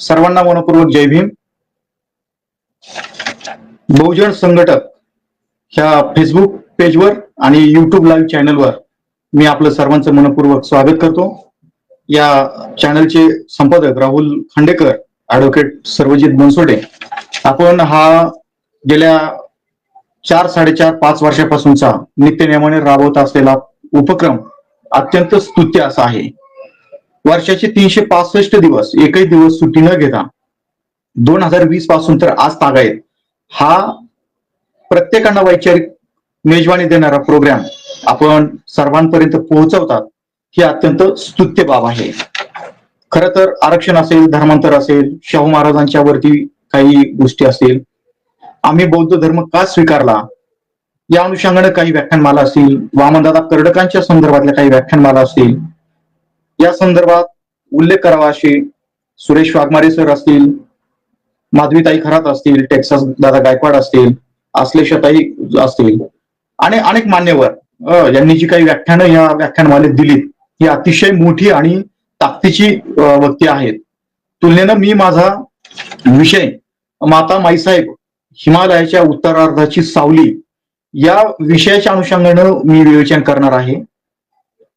सर्वांना मनपूर्वक जय भीम. बहुजन संघटक ह्या फेसबुक पेजवर आणि युट्यूब लाईव्ह चॅनलवर मी आपलं सर्वांचं मनपूर्वक स्वागत करतो. या चॅनलचे संपादक राहुल खांडेकर ऍडव्होकेट सर्वजित बनसोडे. आपण हा गेल्या चार साडेचार पाच वर्षापासूनचा नित्यनियमाने राबवत असलेला उपक्रम अत्यंत स्तुत्य असा आहे. वर्षाचे तीनशे पासष्ट दिवस एकही दिवस सुट्टी न घेता दोन हजार वीसपासून तर आज तागायत हा प्रत्येकांना वैचारिक मेजवानी देणारा प्रोग्राम आपण सर्वांपर्यंत पोहोचवतात ही अत्यंत स्तुत्य बाब आहे. खर तर आरक्षण असेल धर्मांतर असेल शाहू महाराजांच्या वरती काही गोष्टी असतील आम्ही बौद्ध धर्म का स्वीकारला? या अनुषंगाने काही व्याख्यानमाला असतील वामनदादा कर्डकांच्या संदर्भातल्या काही व्याख्यानमाला असतील या संदर्भात उल्लेख करावा असे सुरेश वाघमारे सर असतील माधवीताई खरात असतील टेक्सास दादा गायकवाड असतील आश्लेषताई असतील आणि अनेक मान्यवर यांनी जी काही व्याख्यानं या व्याख्यानमालेत दिलीत ही अतिशय मोठी आणि ताकदीची व्यक्ती वक्ती आहेत. तुलनेनं मी माझा विषय माता माईसाहेब हिमालयाच्या उत्तरार्धाची सावली या विषयाच्या अनुषंगानं मी विवेचन करणार आहे.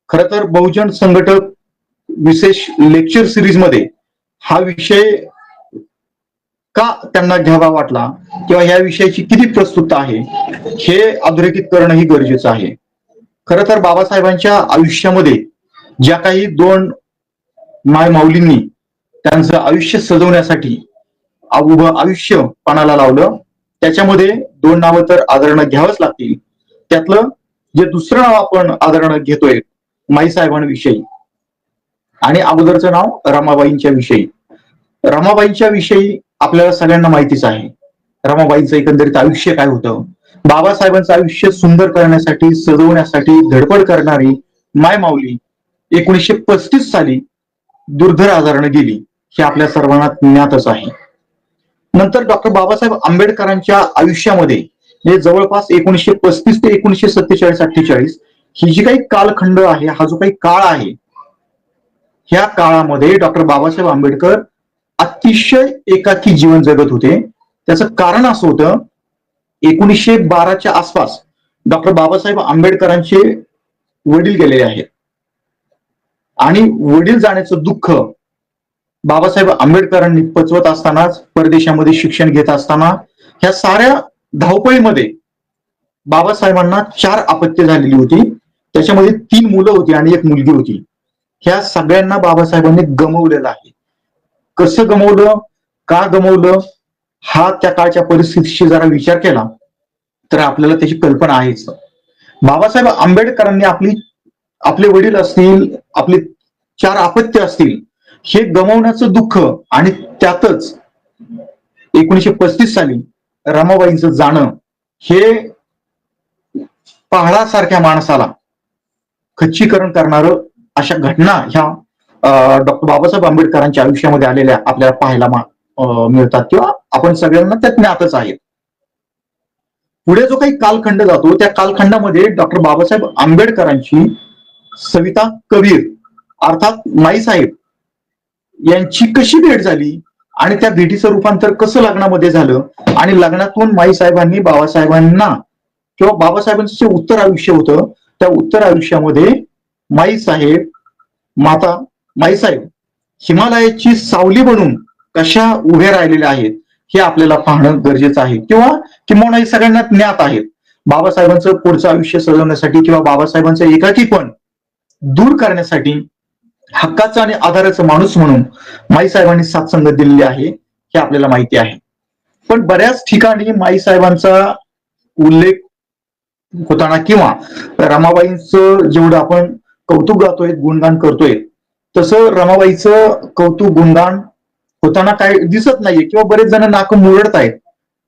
खर तर बहुजन संघटक विशेष लेक्चर सिरीजमध्ये हा विषय का त्यांना घ्यावा वाटला? किंवा या विषयाची किती प्रस्तुतता आहे? हे अधोरेखित करणं ही गरजेचं आहे. खर तर बाबासाहेबांच्या आयुष्यामध्ये ज्या काही दोन माय माऊलींनी त्यांचं आयुष्य सजवण्यासाठी उभं आयुष्य पणाला लावलं त्याच्यामध्ये दोन नावं तर आदरणं घ्यावंच लागतील. त्यातलं जे दुसरं नाव आपण आदरणं घेतोय माई साहेबांविषयी आणि अगोदरचं नाव रमाबाईंच्या विषयी. रमाबाईंच्या विषयी आपल्याला सगळ्यांना माहितीच आहे. रमाबाईंचं एकंदरीत आयुष्य काय होतं? बाबासाहेबांचं आयुष्य सुंदर करण्यासाठी सजवण्यासाठी धडपड करणारी माय माऊली एकोणीसशे पस्तीस साली दुर्धर आजारानं गेली. हे आपल्या सर्वांना ज्ञातच आहे. नंतर डॉक्टर बाबासाहेब आंबेडकरांच्या आयुष्यामध्ये हे जवळपास एकोणीसशे पस्तीस ते एकोणीसशे सत्तेचाळीस अठ्ठेचाळीस ही जी काही कालखंड आहे हा जो काही काळ आहे ह्या काळामध्ये डॉक्टर बाबासाहेब आंबेडकर अतिशय एकाकी जीवन जगत होते. त्याचं कारण असं होतं एकोणीसशे बाराच्या आसपास डॉक्टर बाबासाहेब आंबेडकरांचे वडील गेलेले आहेत. आणि वडील जाण्याचं दुःख बाबासाहेब आंबेडकरांनी पचवत असतानाच परदेशामध्ये शिक्षण घेत असताना ह्या साऱ्या धावपळीमध्ये बाबासाहेबांना चार अपत्य झालेली होती. त्याच्यामध्ये तीन मुलं होती आणि एक मुलगी होती. ह्या सगळ्यांना बाबासाहेबांनी गमवलेलं आहे. कसं गमवलं? का गमवलं? हा त्या काळच्या परिस्थितीशी जरा विचार केला तर आपल्याला त्याची कल्पना आहेच. बाबासाहेब आंबेडकरांनी आपली आपले वडील असतील आपले चार अपत्य असतील हे गमवण्याचं दुःख आणि त्यातच एकोणीशे पस्तीस साली रमाबाईंचं जाणं हे पहाडासारख्या माणसाला खच्चीकरण करणारं अशा घटना ह्या डॉक्टर बाबासाहेब आंबेडकरांच्या आयुष्यामध्ये आलेल्या आपल्याला पाहायला मिळतात किंवा आपण सगळ्यांना त्या ज्ञातच आहेत. पुढे जो काही कालखंड जातो त्या कालखंडामध्ये डॉक्टर बाबासाहेब आंबेडकरांची सविता कबीर अर्थात माईसाहेब यांची कशी भेट झाली आणि त्या भेटीचं रूपांतर कसं लग्नामध्ये झालं आणि लग्नातून माईसाहेबांनी बाबासाहेबांना किंवा बाबासाहेबांचं जे उत्तर आयुष्य होतं त्या उत्तर आयुष्यामध्ये माईसाहेब माता माईसाहेब हिमालयाची सावली बनून कशा उभ्या राहिलेल्या आहेत हे आपल्याला पाहणं गरजेचं आहे. किंवा किंवा हे सगळ्यांना ज्ञात आहेत बाबासाहेबांचं पुढचं आयुष्य सजवण्यासाठी किंवा बाबासाहेबांचं एकाकीपण दूर करण्यासाठी हक्काचा आणि आधाराचा माणूस म्हणून माईसाहेबांनी साथसंगत दिलेली आहे हे आपल्याला माहिती आहे. पण बऱ्याच ठिकाणी माईसाहेबांचा उल्लेख होताना किंवा रमाबाईंचं जेवढं आपण कौतुक गातोय गुणगान करतोय. तसं रमाबाईचं कौतुक गुणगान होताना काय दिसत नाहीये किंवा बरेच जण नाक मुरडत आहेत.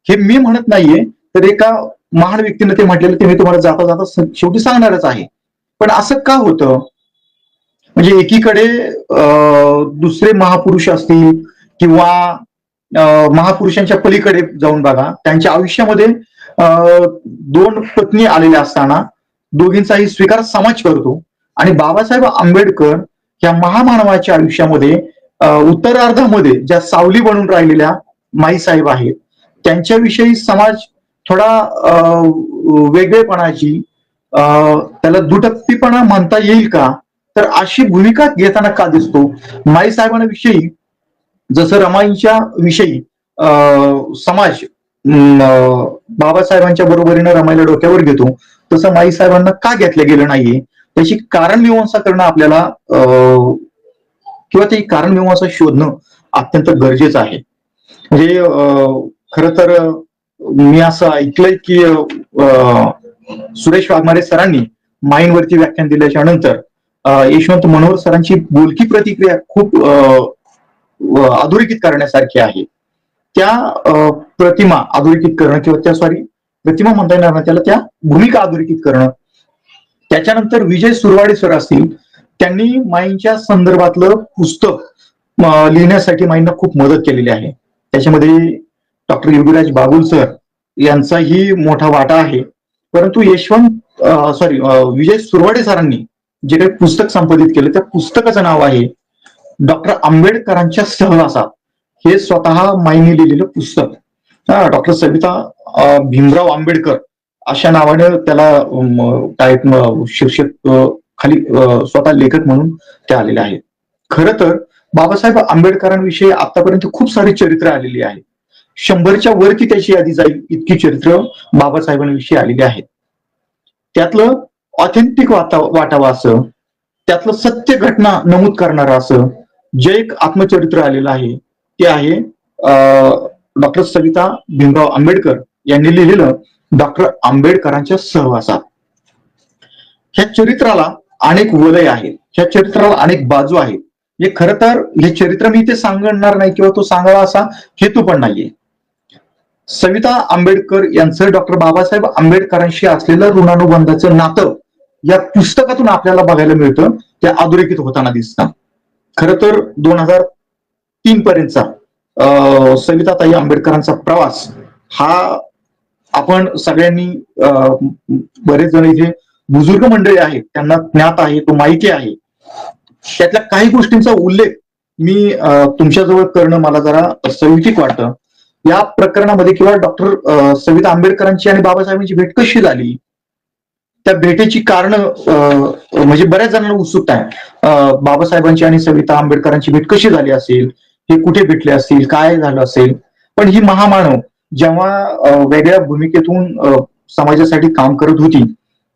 हे मी म्हणत नाहीये तर एका महान व्यक्तीने ते म्हटलेलं ते मी तुम्हाला जाता जाता शेवटी सांगणारच आहे. पण असं का होतं? म्हणजे एकीकडे दुसरे महापुरुष असतील किंवा अं, महापुरुषांच्या पलीकडे जाऊन बघा त्यांच्या आयुष्यामध्ये दोन पत्नी आलेल्या असताना दोघींचाही स्वीकार समाज करतो. आणि बाबासाहेब आंबेडकर या महामानवाच्या आयुष्यामध्ये उत्तरार्धामध्ये ज्या सावली बनून राहिलेल्या माईसाहेब आहेत त्यांच्याविषयी समाज थोडा वेगळेपणाची त्याला दुटप्पीपणा म्हणता येईल का? तर अशी भूमिका घेताना का दिसतो? माई साहेबांविषयी जसं रमाईंच्या विषयी समाज बाबासाहेबांच्या बरोबरीनं रमाईला डोक्यावर घेतो तसं माई साहेबांना का घेतलं गेलं नाहीये? त्याची कारण मीमांसा करणं आपल्याला अं, किंवा ते कारण मीमांसा शोधणं अत्यंत गरजेचं आहे. म्हणजे अं, खरं तर मी असं ऐकलंय की अं, सुरेश वाघमारे सरांनी माईंवरती व्याख्यान दिल्याच्या नंतर यशवंत मनोहर सरांची बोलकी प्रतिक्रिया खूप अं, अधोरेखित करण्यासारखी आहे. त्या अं, प्रतिमा अधोरेखित करणं किंवा त्या सॉरी प्रतिमा म्हणता येणार ना त्याला त्या भूमिका अधोरेखित करणं त्याच्यानंतर विजय सुरवाडे सर असतील त्यांनी माईंच्या संदर्भातलं पुस्तक लिहिण्यासाठी माईंना खूप मदत केलेली आहे. त्याच्यामध्ये डॉक्टर योगीराज बागुल सर यांचाही मोठा वाटा आहे. परंतु यशवंत सॉरी विजय सुरवाडे सरांनी जे काही पुस्तक संपादित केलं त्या पुस्तकाचं नाव आहे डॉक्टर आंबेडकरांच्या सहवासात. हे स्वतः माईने लिहिलेलं पुस्तक. डॉक्टर सविता भीमराव आंबेडकर अशा नावाने त्याला टाईप शीर्षक खाली स्वतः लेखक म्हणून ते आलेले आहेत. खरं तर बाबासाहेब आंबेडकरांविषयी आतापर्यंत खूप सारी चरित्र आलेली आहेत. शंभरच्या वरती त्याची यादी जाईल इतकी चरित्र बाबासाहेबांविषयी आलेली आहेत. त्यातलं ऑथेंटिक वाता वाटावं असं त्यातलं सत्य घटना नमूद करणारं असं जे एक आत्मचरित्र आलेलं आहे ते आहे डॉक्टर सविता भीमराव आंबेडकर यांनी लिहिलेलं डॉक्टर आंबेडकरांच्या सहवासात. ह्या चरित्राला अनेक वलय आहेत. ह्या चरित्राला अनेक बाजू आहेत. हे खरं तर हे चरित्र मी ते सांगणार नाही किंवा तो सांगावा असा हेतू पण नाहीये. सविता आंबेडकर यांचं डॉक्टर बाबासाहेब आंबेडकरांशी असलेलं ऋणानुबंधाचं नातं या पुस्तकातून आपल्याला बघायला मिळतं. ते अधोरेखित होताना दिसतं. खर तर दोन हजार तीन पर्यंतचा सविताताई आंबेडकरांचा प्रवास हा आपण सगळ्यांनी बरेच जण जे बुजुर्ग मंडळी आहेत त्यांना ज्ञात आहे तो माहिती आहे. त्यातल्या काही गोष्टींचा उल्लेख मी तुमच्याजवळ करणं मला जरा संयुक्तिक वाटतं. या प्रकरणामध्ये किंवा डॉक्टर सविता आंबेडकरांची आणि बाबासाहेबांची भेट कशी झाली? त्या भेटीची कारण म्हणजे बऱ्याच जणांना उत्सुकता आहे. बाबासाहेबांची आणि सविता आंबेडकरांची भेट कशी झाली असेल? हे कुठे भेटले असतील काय झालं असेल? पण ही महामानव जेव्हा वेगळ्या भूमिकेतून समाजासाठी काम करत होती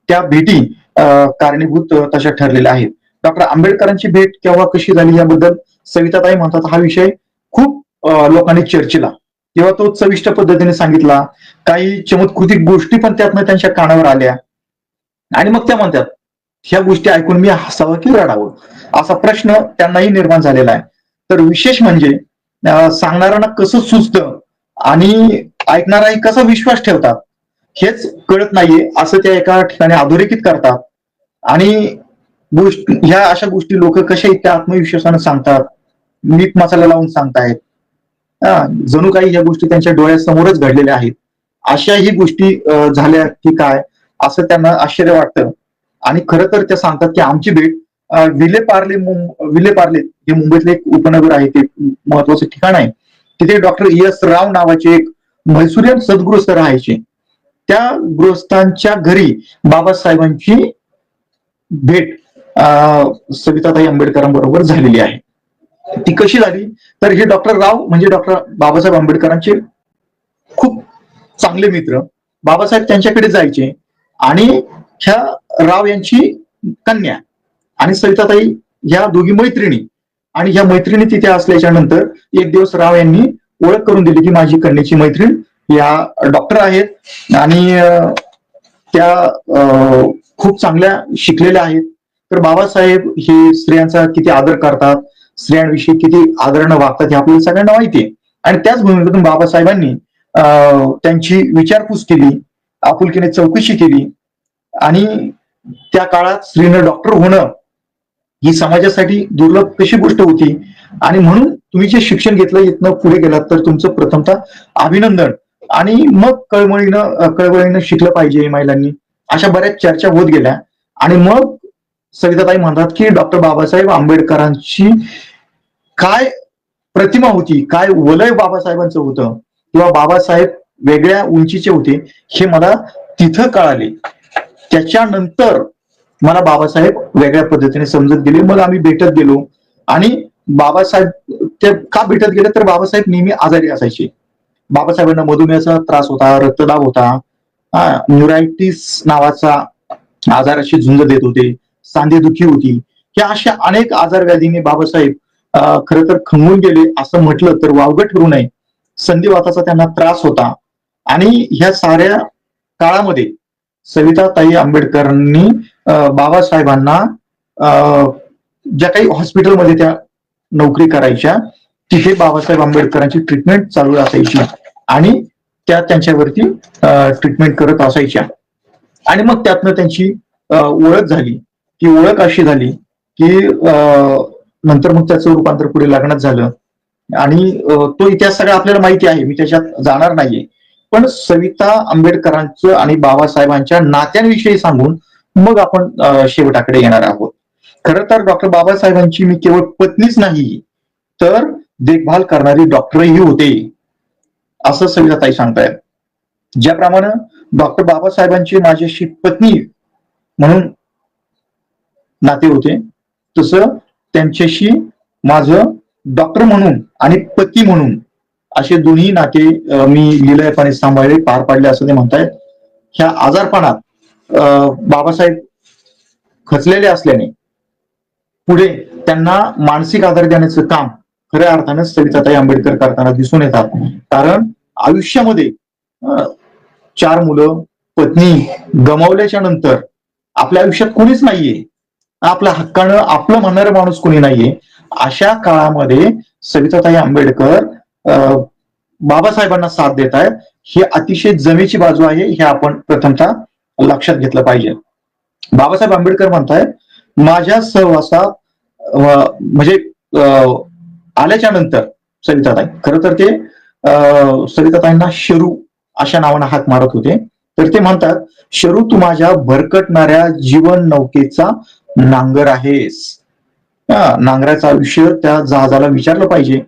त्या भेटी अं, कारणीभूत तशा ठरलेल्या आहेत. डॉक्टर आंबेडकरांची भेट केव्हा कशी झाली याबद्दल सविताताई म्हणतात हा विषय खूप लोकांनी चर्चेला. तेव्हा तो चविष्ट पद्धतीने सांगितला काही चमत्कृतिक गोष्टी पण त्यातनं त्यांच्या कानावर आल्या. आणि मग त्या म्हणतात ह्या गोष्टी ऐकून मी हसावं की रडावं? असा प्रश्न त्यांनाही निर्माण झालेला आहे. तर विशेष म्हणजे सांगणाऱ्यांना कसं सुचतं आणि ऐकणाराही कसा विश्वास ठेवतात हेच कळत नाहीये असं त्या एका ठिकाणी अधोरेखित करतात. आणि गोष्ट ह्या अशा गोष्टी लोक कशा इतक्या आत्मविश्वासानं सांगतात मीठ मसाला लावून सांगतायत. जणू काही ह्या गोष्टी त्यांच्या डोळ्यासमोरच घडलेल्या आहेत. अशाही गोष्टी झाल्या की काय असं त्यांना आश्चर्य वाटतं. आणि खरं तर त्या सांगतात की आमची भेट विले पार्ले विले पार्ले हे मुंबईतले एक उपनगर आहे ते महत्वाचं ठिकाण आहे. तिथे डॉक्टर एस राव नावाचे एक म्हैसूरियन सद्गृहस्थ राहायचे. त्या गृहस्थांच्या घरी बाबासाहेबांची भेट अं, सविताताई आंबेडकरांबरोबर झालेली आहे. ती कशी झाली? तर हे डॉक्टर राव म्हणजे डॉक्टर बाबासाहेब आंबेडकरांचे खूप चांगले मित्र बाबासाहेब त्यांच्याकडे जायचे आणि ह्या राव यांची कन्या आणि सविताताई ह्या दोघी मैत्रिणी आणि ह्या मैत्रिणी तिथे असल्याच्या नंतर एक दिवस राव यांनी ओळख करून दिली की माझी कन्याची मैत्रीण या डॉक्टर आहेत. आणि त्या अं, खूप चांगल्या शिकलेल्या आहेत. तर बाबासाहेब हे स्त्रियांचा किती आदर करतात स्त्रियांविषयी किती आदरानं वागतात हे आपल्याला सगळ्यांना माहिती आहे. आणि त्याच भूमिकेतून बाबासाहेबांनी त्यांची विचारपूस केली आपुलकीने चौकशी केली. आणि त्या काळात स्त्रीनं डॉक्टर होणं ही समाजासाठी दुर्लभ कशी गोष्ट होती? आणि म्हणून तुम्ही जे शिक्षण घेतलं इथनं पुढे गेलात तर तुमचं प्रथमतः अभिनंदन. आणि मग कळमळीनं कळमळीनं कळवळीनं शिकलं पाहिजे महिलांनी. अशा बऱ्याच चर्चा होत गेल्या. आणि मग सविताताई म्हणतात की डॉक्टर बाबासाहेब आंबेडकरांची काय प्रतिमा होती काय वलय बाबासाहेबांचं होतं किंवा बाबासाहेब वेगळ्या उंचीचे होते हे मला तिथं कळाले. त्याच्यानंतर मला बाबासाहेब वेगळ्या पद्धतीने समजत गेले. मग आम्ही भेटत गेलो. आणि बाबासाहेब ते का भेटत गेले? तर बाबासाहेब नेहमी आजारी असायचे. बाबासाहेबांना मधुमेहाचा त्रास होता रक्तदाब होता. न्युरायटिस नावाचा आजाराशी झुंज देत होते. सांधेदुखी होती. हे अशा अनेक आजार व्याधीने बाबासाहेब खर तर खंगून गेले असं म्हटलं तर वावगं ठरू नये. संधिवाताचा त्यांना त्रास होता. आणि ह्या साऱ्या काळामध्ये सविताताई आंबेडकरांनी बाबासाहेबांना ज्या काही हॉस्पिटलमध्ये त्या नोकरी करायच्या तिथे बाबासाहेब आंबेडकरांची ट्रीटमेंट चालू असायची आणि त्या त्यांच्यावरती ट्रीटमेंट करत असायच्या. आणि मग त्यातनं त्यांची ओळख झाली. ती ओळख अशी झाली की नंतर मग त्याचं रूपांतर पुढे लग्नात झालं. आणि तो इतिहास सगळा आपल्याला माहिती आहे. मी त्याच्यात जाणार नाहीये. पण सविता आंबेडकरांचं आणि बाबासाहेबांच्या नात्यांविषयी सांगून मग आपण शेवटाकडे येणार आहोत. खर तर डॉक्टर बाबासाहेबांची मी केवळ पत्नीच नाही तर देखभाल करणारी डॉक्टरही होते असं सविताताई सांगतायत. ज्याप्रमाणे डॉक्टर बाबासाहेबांची माझ्याशी पत्नी म्हणून नाते होते तसं त्यांच्याशी माझं डॉक्टर म्हणून आणि पती म्हणून असे दोन्ही नाते मी लिलयपणे सांभाळले पार पाडले असं ते म्हणतायत. ह्या आजारपणात बाबासाहेब खचलेले असल्याने पुढे त्यांना मानसिक आधार देण्याचं काम खऱ्या अर्थानं सविताताई आंबेडकर करताना दिसून येतात. कारण आयुष्यामध्ये चार मुलं पत्नी गमावल्याच्या नंतर आपल्या आयुष्यात कोणीच नाहीये. आपल्या हक्कानं आपलं म्हणणारा माणूस कोणी नाहीये. अशा काळामध्ये सविताताई आंबेडकर बाबासाहेबांना साथ देत आहेत ही अतिशय जमेची बाजू आहे. हे आपण प्रथमतः लक्षात घेतलं पाहिजे. बाबासाहेब आंबेडकर म्हणतायत माझ्या सहवासा म्हणजे आल्याच्यानंतर सविताताई खर तर ते सविताताईंना शरू अशा नावानं हाक मारत होते. तर ते म्हणतात शरू तू माझ्या भरकटणाऱ्या जीवन नौकेचा नांगर आहेस. नांगराचं आयुष्य त्या जहाजाला विचारलं पाहिजे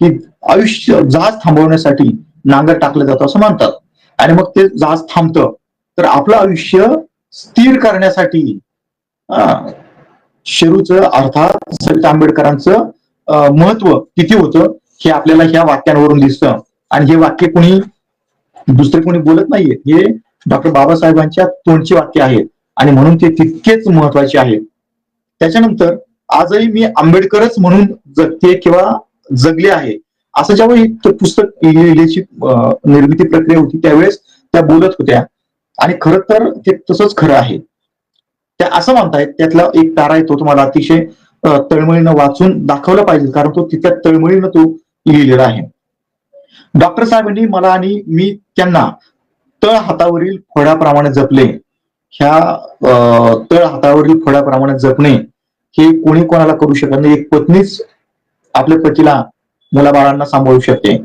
की आयुष्य जहाज थांबवण्यासाठी नांगर टाकलं जातं असं म्हणतात. आणि मग ते जहाज थांबतं. तर आपलं आयुष्य स्थिर करण्यासाठी शेरूचं अर्थात सविता आंबेडकरांचं महत्त्व किती होतं हे आपल्याला ह्या वाक्यांवरून दिसतं. आणि हे वाक्य कोणी दुसरे कोणी बोलत नाहीये. हे डॉक्टर बाबासाहेबांच्या तोंडची वाक्य आहेत आणि म्हणून ते तितकेच महत्त्वाचे आहेत त्याच्यानंतर आजही मी आंबेडकरच म्हणून जगते किंवा जगले आहे. असं ज्यावेळी पुस्तक लिहिण्याची निर्मिती प्रक्रिया होती त्यावेळेस त्या बोलत होत्या. आणि खरं तर ते तसंच खरं आहे. त्या असं म्हणतायत त्यातला एक तारा येतो तुम्हाला अतिशय तळमळीनं वाचून दाखवलं पाहिजे कारण तो तिथल्या तळमळीनं तो लिहिलेला आहे. डॉक्टर साहेबांनी मला आणि मी त्यांना तळ हातावरील फळाप्रमाणे जपले. ह्या तळ हातावरील फळाप्रमाणे जपणे हे कोणी कोणाला करू शकत नाही. एक पत्नीच आपल्या पतीला मुलाबाळांना सांभाळू शकते.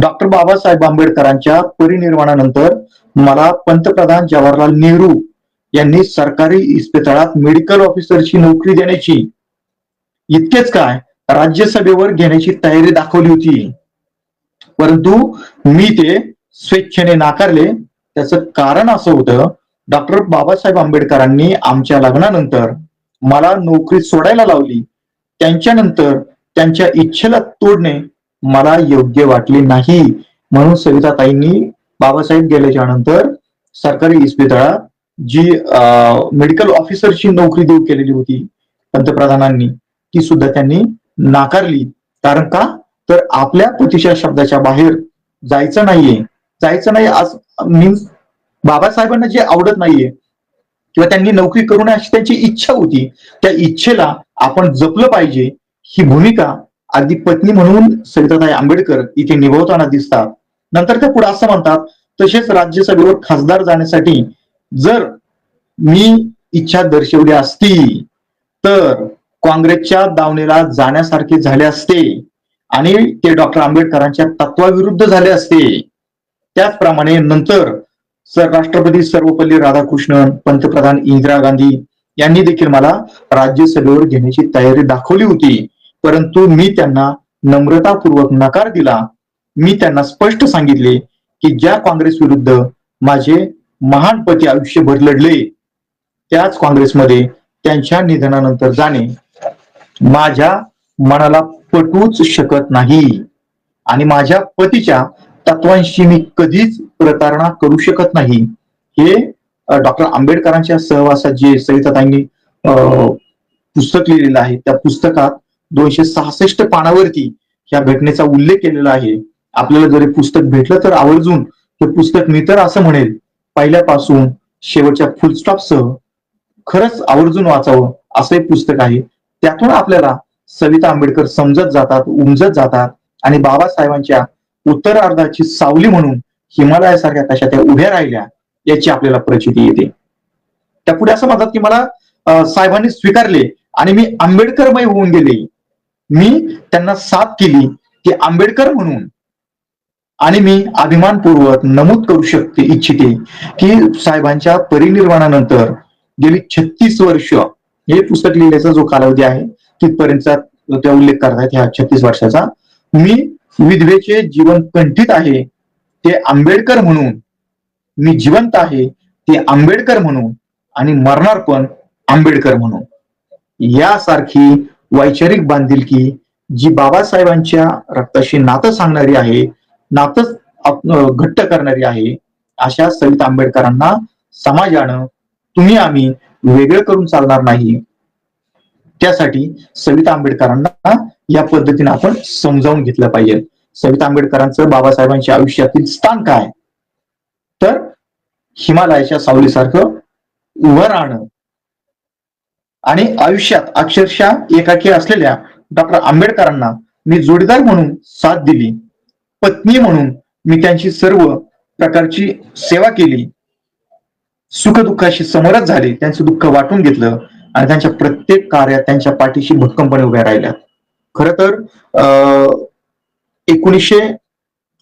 डॉक्टर बाबासाहेब आंबेडकरांच्या परिनिर्वाणानंतर मला पंतप्रधान जवाहरलाल नेहरू यांनी सरकारी इस्पितळात मेडिकल ऑफिसरची नोकरी देण्याची इतकेच काय राज्यसभेवर घेण्याची तयारी दाखवली होती. परंतु मी ते स्वेच्छेने नाकारले. त्याचं कारण असं होतं डॉक्टर बाबासाहेब आंबेडकरांनी आमच्या लग्नानंतर मला नोकरी सोडायला लावली. त्यांच्यानंतर त्यांच्या इच्छेला तोडणे मला योग्य वाटले नाही म्हणून सविताताईंनी बाबासाहेब गेल्याच्यानंतर सरकारी इस्पितळात जी मेडिकल ऑफिसरची नोकरी देऊ केलेली होती पंतप्रधानांनी ती सुद्धा त्यांनी नाकारली. कारण का? तर आपल्या पतीच्या शब्दाच्या बाहेर जायचं नाहीये. जायचं नाही आज मीन्स बाबासाहेबांना जे आवडत नाहीये किंवा त्यांनी नोकरी करू नये अशी त्यांची इच्छा होती त्या इच्छेला आपण जपलं पाहिजे. ही भूमिका अगदी पत्नी म्हणून सविताताई आंबेडकर इथे निभवताना दिसतात. नंतर ते पुढे असं म्हणतात तसेच राज्यसभेवर खासदार जाण्यासाठी जर मी इच्छा दर्शवली असती तर काँग्रेसच्या दावणीला जाण्यासारखे झाले असते आणि ते डॉक्टर आंबेडकरांच्या तत्वाविरुद्ध झाले असते. त्याचप्रमाणे नंतर सर राष्ट्रपती सर्वपल्ली राधाकृष्णन पंतप्रधान इंदिरा गांधी यांनी देखील मला राज्यसभेवर घेण्याची तयारी दाखवली होती. परंतु मी त्यांना नम्रतापूर्वक नकार दिला. मी त्यांना स्पष्ट सांगितले की ज्या काँग्रेस विरुद्ध माझे महान पती आयुष्यभर लढले त्याच काँग्रेसमध्ये त्यांच्या निधनानंतर जाणे माझ्या मनाला पटूच शकत नाही आणि माझ्या पतीच्या तत्वांशी मी कधीच प्रतारणा करू शकत नाही. हे डॉक्टर आंबेडकरांच्या सहवासात जे सविताताईंनी अं, पुस्तक लिहिलेलं आहे त्या पुस्तकात दोनशे सहासष्ट पानावरती या घटनेचा उल्लेख केलेला आहे. आपल्याला जरी पुस्तक भेटलं तर आवर्जून ते पुस्तक मी तर असं म्हणेल पहिल्यापासून शेवटच्या फुलस्टॉपसह खरंच आवर्जून वाचावं असं एक पुस्तक आहे. त्यातून आपल्याला सविता आंबेडकर समजत जातात उमजत जातात आणि बाबासाहेबांच्या उत्तरार्धाची सावली म्हणून हिमालयासारख्या कशा त्या उभ्या राहिल्या याची आपल्याला प्रचिती येते. त्या पुढे असं म्हणतात की मला साहेबांनी स्वीकारले आणि मी आंबेडकरमय होऊन गेले. मी त्यांना साथ केली की आंबेडकर म्हणून आणि मी अभिमानपूर्वक नमूद करू शकते इच्छिते की साहेबांच्या परिनिर्वाणानंतर गेली छत्तीस वर्ष हे पुस्तक लिहिण्याचा जो कालावधी आहे तिथपर्यंतचा त्या उल्लेख करतायत ह्या छत्तीस वर्षाचा मी विधवेचे जीवन कंठित आहे ते आंबेडकर म्हणून मी जिवंत आहे ते आंबेडकर म्हणून आणि मरणार पण आंबेडकर म्हणून. यासारखी वैचारिक बांधिलकी जी बाबासाहेबांच्या रक्ताशी नातं सांगणारी आहे नातच घट्ट करणारी आहे अशा सविता आंबेडकरांना समाजानं तुम्ही आम्ही वेगळं करून चालणार नाही. त्यासाठी सविता आंबेडकरांना या पद्धतीने आपण समजावून घेतलं पाहिजे. सविता आंबेडकरांचं बाबासाहेबांच्या आयुष्यातील स्थान काय? तर हिमालयाच्या सावलीसारखं उभं राहणं. आणि आयुष्यात अक्षरशः एकाकी असलेल्या डॉक्टर आंबेडकरांना मी जोडीदार म्हणून साथ दिली. पत्नी म्हणून मी त्यांची सर्व प्रकारची सेवा केली. सुखदुःखाशी समरस झाले. त्यांचं दुःख वाटून घेतलं आणि त्यांच्या प्रत्येक कार्यात त्यांच्या पाठीशी भक्कमपणे उभ्या राहिल्या. खर तर अं, एकोणीसशे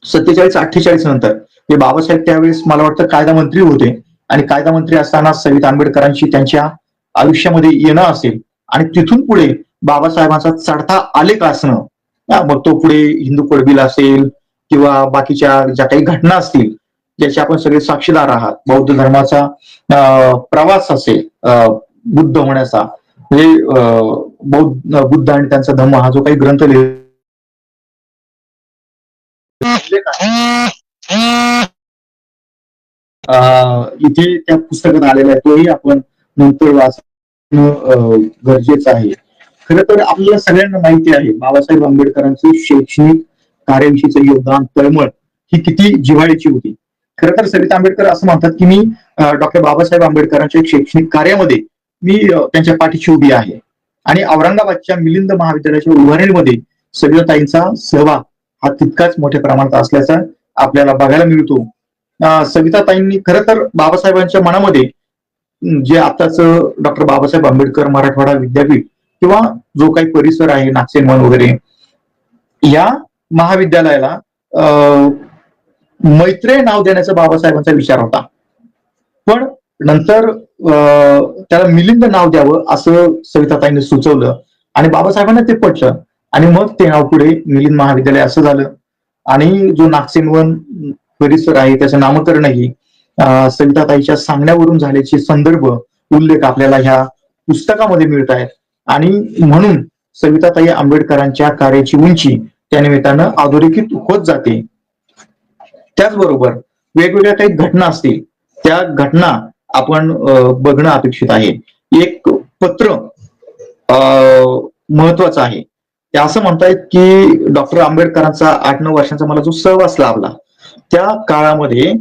सत्तेचाळीस अठ्ठेचाळीस नंतर हे बाबासाहेब त्यावेळेस मला वाटतं कायदा मंत्री होते आणि कायदा मंत्री असताना सविता आंबेडकरांशी त्यांच्या आयुष्यामध्ये येणं असेल आणि तिथून पुढे बाबासाहेबांचा चढता आलेख असणं हा, मग तो पुढे हिंदू कडबील असेल किंवा बाकीच्या ज्या काही घटना असतील ज्याचे आपण सगळे साक्षीदार आहात बौद्ध धर्माचा अं, प्रवास असेल अं, बुद्ध होण्याचा म्हणजे अं, बौद्ध बुद्ध आणि त्यांचा धम्म हा जो काही ग्रंथ लिहिला अं, इथे त्या पुस्तकात आलेला आहे तोही आपण नंतर वाचणं गरजेचं आहे. खरं तर आपल्याला सगळ्यांना माहिती आहे बाबासाहेब आंबेडकरांची शैक्षणिक कार्याविषयीचं योगदान तळमळ ही किती जिव्हाळ्याची होती. खरं तर सविता आंबेडकर असं म्हणतात की मी डॉक्टर बाबासाहेब आंबेडकरांच्या शैक्षणिक कार्यामध्ये मी त्यांच्या पाठीशी उभी आहे. आणि औरंगाबादच्या मिलिंद महाविद्यालयाच्या उभारणीमध्ये सविताताईंचा सहभाग हा तितकाच मोठ्या प्रमाणात असल्याचा आपल्याला बघायला मिळतो. सविताताईंनी खर तर बाबासाहेबांच्या मनामध्ये जे आताच डॉक्टर बाबासाहेब आंबेडकर मराठवाडा विद्यापीठ किंवा जो काही परिसर आहे नागसेनवन वगैरे या महाविद्यालयाला अं, मैत्रेय नाव देण्याचा बाबासाहेबांचा विचार होता. पण नंतर अं, त्याला मिलिंद नाव द्यावं असं सविताताईंनी सुचवलं आणि बाबासाहेबांना ते पटलं आणि मग ते नाव पुढे मिलिंद महाविद्यालय असं झालं. आणि जो नागसेनवन परिसर आहे त्याचं नामकरणही सविताताईच्या सांगण्यावरून झाल्याचे संदर्भ उल्लेख आपल्याला ह्या पुस्तकामध्ये मिळत आहेत. आणि म्हणून सविताताई आंबेडकरांच्या कार्याची उंची त्या निमित्तानं अधोरेखित होत जाते. त्याचबरोबर वेगवेगळ्या काही घटना असतील त्या घटना आपण बघणं अपेक्षित आहे. एक पत्र अं, महत्वाचं आहे. ते असं म्हणतायत की डॉक्टर आंबेडकरांचा आठ नऊ वर्षांचा मला जो सहवास लाभला त्या काळामध्ये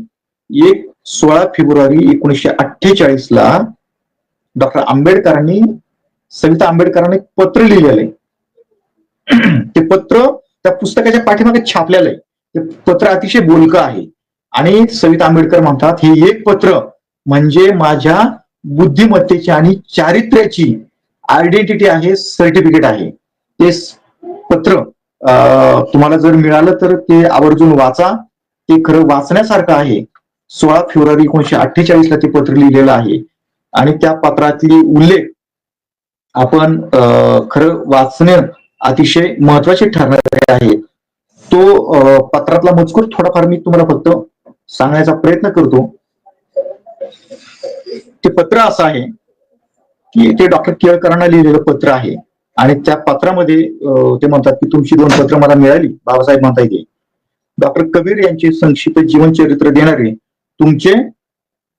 एक सोळा फेब्रुवारी एकोणीसशे अठ्ठेचाळीस ला डॉक्टर आंबेडकरांनी सविता आंबेडकरांनी एक पत्र लिहिलेलं आहे. ते पत्र त्या पुस्तकाच्या पाठीमागे छापलेलं आहे. ते पत्र अतिशय बोलकं आहे. आणि सविता आंबेडकर म्हणतात हे एक पत्र म्हणजे माझ्या बुद्धिमत्तेची आणि चारित्र्याची आयडेंटिटी आहे सर्टिफिकेट आहे. ते पत्र अं, तुम्हाला जर मिळालं तर ते आवर्जून वाचा. ते खरं वाचण्यासारखं आहे. सोळा फेब्रुवारी एकोणीशे अठ्ठेचाळीस ला ते पत्र लिहिलेलं आहे. आणि त्या पत्रातली उल्लेख आपण खरं वाचणं अतिशय महत्त्वाचे ठरणारे आहे. तो पत्रातला मजकूर थोडाफार मी तुम्हाला फक्त सांगण्याचा प्रयत्न करतो. ते पत्र असं आहे की ते डॉक्टर केळकरांना लिहिलेलं पत्र आहे. आणि त्या पत्रामध्ये ते म्हणतात की तुमची दोन पत्र मला मिळाली. बाबासाहेब म्हणता येते डॉक्टर कबीर यांचे संक्षिप्त जीवनचरित्र देणारे तुमचे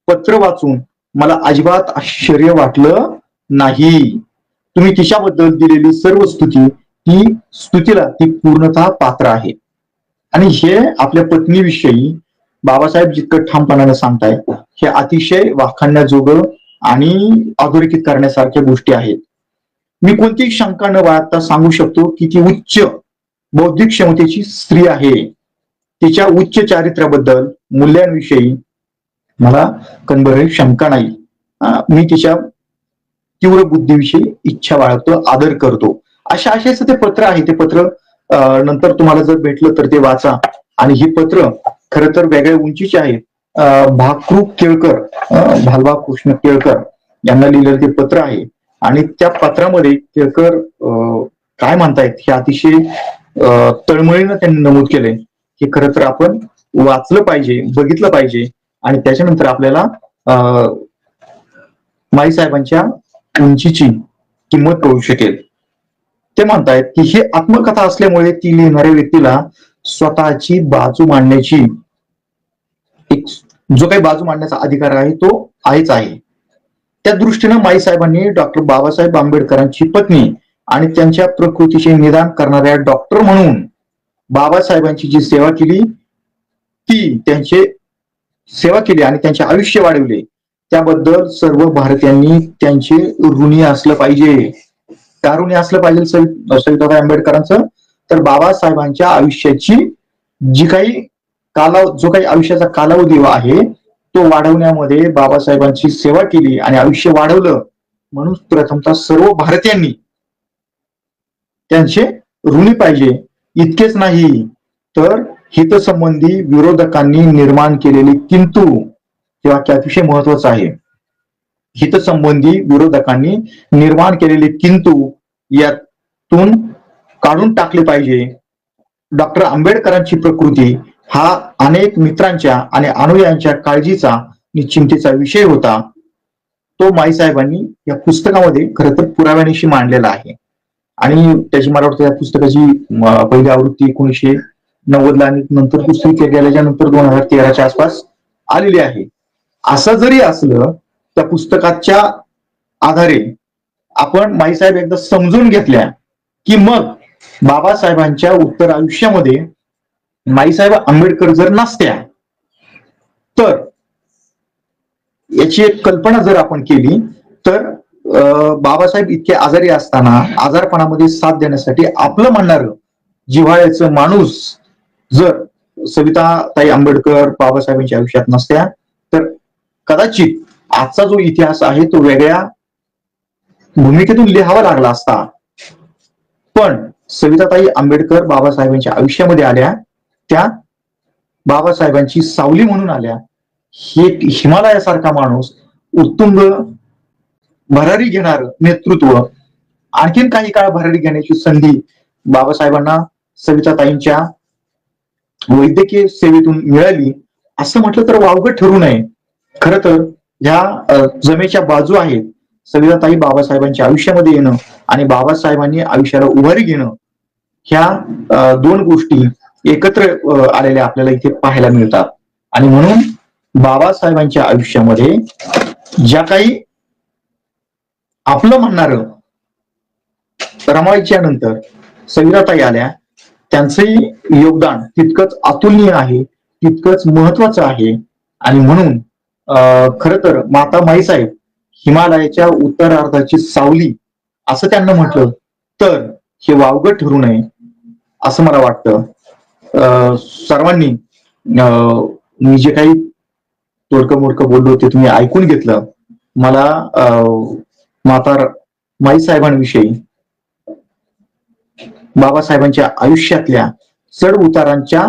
पत्र वाचून मला अजिबात आश्चर्य वाटलं नाही. तुम्ही तिच्याबद्दल दिलेली सर्व स्तुती ती स्तुतीला ती पूर्णतः पात्र आहे. आणि हे आपल्या पत्नीविषयी बाबासाहेब जितकं ठामपणाने सांगताय हे अतिशय वाखाणण्याजोगं आणि अधोरेखित करण्यासारख्या गोष्टी आहेत. मी कोणतीही शंका न बाळगता सांगू शकतो की ती उच्च बौद्धिक क्षमतेची स्त्री आहे. तिच्या उच्च चारित्र्याबद्दल मूल्यांविषयी मला कणभर शंका नाही. मी तिच्या तीव्र बुद्धीविषयी इच्छा बाळगतो आदर करतो. अशा आशयाचं ते पत्र आहे. ते पत्र नंतर तुम्हाला जर भेटलं तर ते वाचा. आणि ही पत्र खर तर वेगळ्या उंचीची आहेत अं, भाकरू केळकर अं, भालबा कृष्ण केळकर यांना लिहिलेलं ते पत्र आहे. आणि त्या पत्रामध्ये केळकर काय म्हणतायत? हे अतिशय तळमळीनं त्यांनी नमूद केलंय. हे खरं तर आपण वाचलं पाहिजे बघितलं पाहिजे. आणि त्याच्यानंतर आपल्याला माई साहेबांच्या उंचीची किंमत कळू शकेल. ते म्हणतायत की ही आत्मकथा असल्यामुळे ती लिहिणाऱ्या व्यक्तीला स्वतःची बाजू मांडण्याची एक जो काही बाजू मांडण्याचा अधिकार आहे तो आहेच आहे. त्या दृष्टीनं माई साहेबांनी डॉक्टर बाबासाहेब आंबेडकरांची पत्नी आणि त्यांच्या प्रकृतीचे निदान करणाऱ्या डॉक्टर म्हणून बाबासाहेबांची जी सेवा केली ती त्यांचे सेवा केली आणि त्यांचे आयुष्य वाढवले. त्याबद्दल सर्व भारतीयांनी त्यांचे ऋणी असलं पाहिजे. का असलं पाहिजे सवि- आंबेडकरांचं. तर बाबासाहेबांच्या आयुष्याची जी काही कालाव जो काही आयुष्याचा कालावधी आहे तो वाढवण्यामध्ये बाबासाहेबांची सेवा केली आणि आयुष्य वाढवलं म्हणून प्रथमतः सर्व भारतीयांनी त्यांचे ऋणी पाहिजे. इतकेच नाही तर हितसंबंधी विरोधकांनी निर्माण केलेली किंतु हे वाक्य अतिशय महत्वाचं आहे. हितसंबंधी विरोधकांनी निर्माण केलेले किंतु यातून काढून टाकले पाहिजे. डॉक्टर आंबेडकरांची प्रकृती हा अनेक मित्रांच्या आणि अनुयांच्या काळजीचा आणि चिंतेचा विषय होता. तो माईसाहेबांनी या पुस्तकामध्ये खरं तर पुराव्यानिशी मांडलेला आहे. आणि त्याची मला वाटतं या पुस्तकाची पहिली आवृत्ती एकोणीशे नव्वदला आणि नंतर दुसरी गेल्याच्यानंतर दोन हजार तेराच्या आसपास आलेली आहे. असं जरी असलं त्या पुस्तकाच्या आधारे आपण माईसाहेब एकदा समजून घेतल्या की मग बाबासाहेबांच्या उत्तर आयुष्यामध्ये माईसाहेब आंबेडकर जर नसत्या तर याची एक कल्पना जर आपण केली तर अं, बाबासाहेब इतके आजारी असताना आजारपणामध्ये साथ देण्यासाठी आपलं म्हणणारं जिव्हाळ्याचं माणूस जर सविताताई आंबेडकर बाबासाहेबांच्या आयुष्यात नसत्या तर कदाचित आजचा जो इतिहास आहे तो वेगळ्या भूमिकेतून लिहावा लागला असता. पण सविताताई आंबेडकर बाबासाहेबांच्या आयुष्यामध्ये आल्या. त्या बाबासाहेबांची सावली म्हणून आल्या. हे हिमालयासारखा माणूस उत्तुंग भरारी घेणार नेतृत्व आणखीन काही काळ भरारी घेण्याची संधी बाबासाहेबांना सविताताईंच्या वैद्यकीय सेवेतून मिळाली. असं म्हटलं तर वावगं ठरू नये. खर तर ह्या जमेच्या बाजू आहेत. सविताताई बाबासाहेबांच्या आयुष्यामध्ये येणं आणि बाबासाहेबांनी आयुष्याला उभारी घेणं ह्या दोन गोष्टी एकत्र आलेल्या आपल्याला इथे पाहायला मिळतात. आणि म्हणून बाबासाहेबांच्या आयुष्यामध्ये ज्या काही आपलं म्हणणार रमाईच्या नंतर सविताताई आल्या त्यांचंही योगदान तितकंच अतुलनीय आहे तितकंच महत्वाचं आहे. आणि म्हणून खर तर माता माईसाहेब हिमालयाच्या उत्तरार्धाची सावली असं त्यांना म्हटलं. तर हे वावगं ठरू नये असं मला वाटतं. अं, सर्वांनी अं, मी जे काही तोडकं मोडकं बोललो ते तुम्ही ऐकून घेतलं. मला अं, माई साहेबांविषयी बाबासाहेबांच्या आयुष्यातल्या चढ उतारांच्या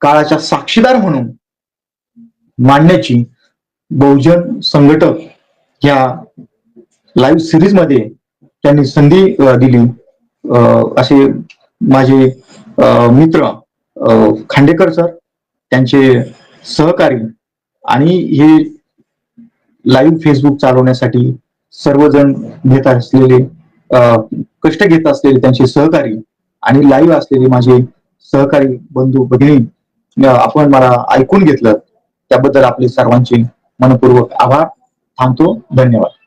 काळाच्या साक्षीदार म्हणून मांडण्याची बहुजन संघटक ह्या लाईव्ह सिरीजमध्ये त्यांनी संधी दिली. असे माझे मित्र खांडेकर सर त्यांचे सहकारी आणि हे लाईव्ह फेसबुक चालवण्यासाठी सर्वजण घेत असलेले कष्ट घेत असलेले त्यांचे सहकारी आणि लाईव्ह असलेले माझे सहकारी बंधू भगिनी आपण मला ऐकून घेतलं. त्याबद्दल आपले सर्वांचे मनपूर्वक आभार. थांबतो. धन्यवाद.